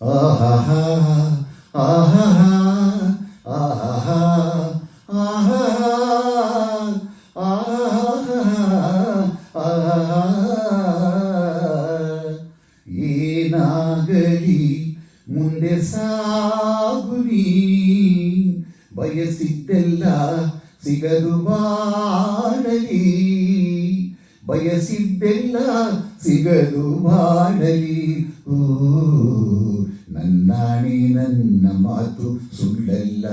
ಆಹಾ ಆಹಾ ಆಹಾ ಆಹಾ ಏನಾಗಲಿ ಮುಂದೆ ಸಾಗುನಿ ಬಯಸಿದ್ದೆಲ್ಲ ಸಿಗದು ಬಾಳಲಿ ಬಯಸಿದ್ದೆಲ್ಲ ಸಿಗದು ಬಾಳಲಿ ಓ ನನ್ನಾಣಿ ನನ್ನ ಮಾತು ಸುಳ್ಳಲ್ಲ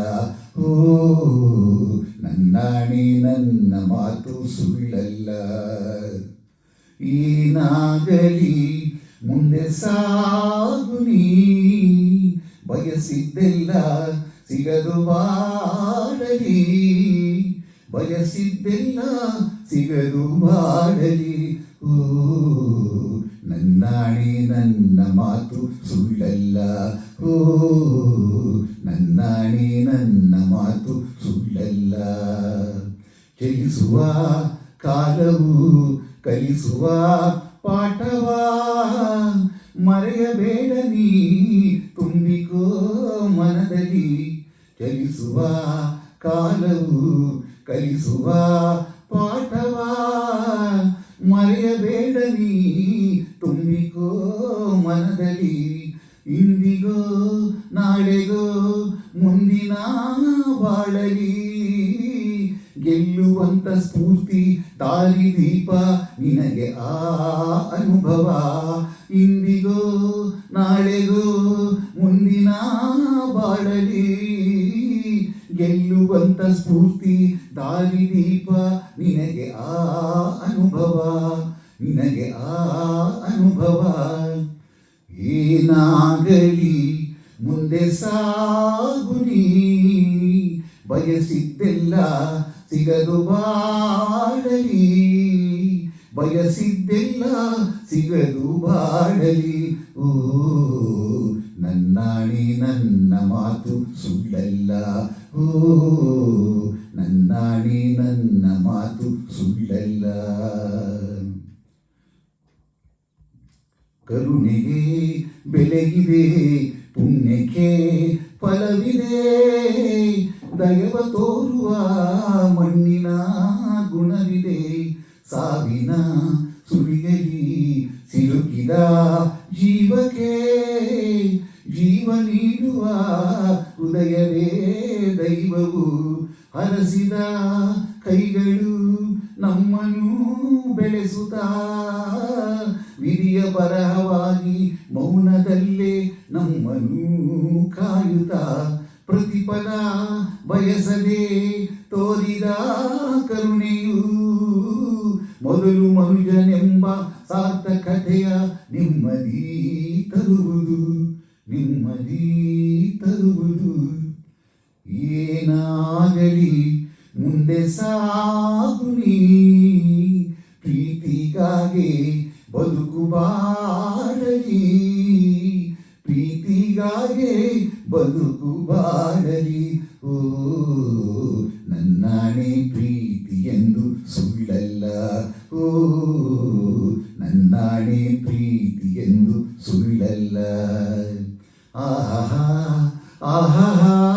ಓ ನನ್ನಾಣಿ ನನ್ನ ಮಾತು ಸುಳ್ಳಲ್ಲ ಏನಾಗಲಿ ಮುಂದೆ ಸಾಗುನಿ ಬಯಸಿದ್ದೆಲ್ಲ ಸಿಗದು ಬಾಳಲಿ ಬಯಸಿದ್ದೆಲ್ಲ ಸಿಗದು ಮಾಡಲಿ. ಓ ನನ್ನಾಣಿ, ನನ್ನ ಮಾತು ಸುಳ್ಳಲ್ಲ. ಓ ನನ್ನಾಣಿ, ನನ್ನ ಮಾತು ಸುಳ್ಳಲ್ಲ. ಚಲಿಸುವ ಕಾಲವು ಕಲಿಸುವ ಪಾಠವ. ಮರೆಯಬೇಡ ನೀ, ತುಂಬಿಕೋ ಮನದಲ್ಲಿ. ಚಲಿಸುವ ಕಾಲವು ಕಲಿಸುವ, ಪಾಠವ, ಮರೆಯಬೇಡ ನೀ. ತುಂಬಿಕೋ ಮನದಲ್ಲಿ, ಇಂದಿಗೋ ನಾಳೆಗೋ ಮುಂದಿನ ಬಾಳಲಿ. ಗೆಲ್ಲುವಂತ ಸ್ಫೂರ್ತಿ, ದಾರಿ, ದೀಪ ನಿನಗೆ ಆ ಅನುಭವ. ಇಂದಿಗೋ ನಾಳೆಗೋ ಮುಂದಿನ ಬಾಳಲಿ. ಗೆಲ್ಲುವಂತ ಸ್ಫೂರ್ತಿ ನಿನಗೆ ಆ ಅನುಭವ, ನಿನಗೆ ಆ ಅನುಭವ. ಏನಾಗಲಿ ಮುಂದೆ ಸಾಗುನಿ ಬಯಸಿದ್ದೆಲ್ಲ ಸಿಗದು ಬಾಳಲಿ. ಬಯಸಿದ್ದೆಲ್ಲ ಸಿಗದು ಬಾಳಲಿ. ಓ, ನನ್ನಾಣಿ, ನನ್ನ ಮಾತು ಸುಳ್ಳಲ್ಲ. ಓ, ನನ್ನಾಣಿ, ನನ್ನ ಮಾತು ಸುಳ್ಳಲ್ಲ. ಕರುಣೆಗೆ ಬೆಲೆಗಿದೆ ಪುಣ್ಯಕ್ಕೆ ಫಲವಿದೆ. ದಯವ ತೋರುವ ಮಣ್ಣಿನ ಗುಣವಿದೆ. ಸಾವಿನ ಸುಳಿಯಲಿ ಸಿಲುಕಿದ ಜೀವಕ್ಕೆ ಜೀವ ನೀಡುವ ಹೃದಯವೇ ದೈವವು. ಹರಸಿದ ಕೈಗಳು ನಮ್ಮನ್ನು ಬೆಳೆಸುತ್ತಾ, ವಿಧಿಯ ಬರಹವಾಗಿ ಮೌನದಲ್ಲೇ ನಮ್ಮನ್ನು ಕಾಯುತ್ತಾ, ಪ್ರತಿಫಲ ಬಯಸದೆ ತೋರಿದ ಕರುಣೆಯು ಮೊದಲು ಮನುಜನೆಂಬ ಸಾರ್ಥಕತೆಯ ನಿಮ್ಮದಿ ತರುವುದು ನಿಮ್ಮದಿ ತರುವುದು. ಏನಾಗಲಿ ಮುಂದೆ ಸಾಗುನಿ ಪ್ರೀತಿಗಾಗಿ ಬದುಕು ಬಾಡಲಿ ಪ್ರೀತಿಗಾಗಿ ಬದುಕು ಬಾಳಲಿ. ಓ ನನ್ನಾಣೆ ಪ್ರೀತಿ ಎಂದು ಸುಳ್ಳಲ್ಲ. ಆಹಾ ಆಹಾ.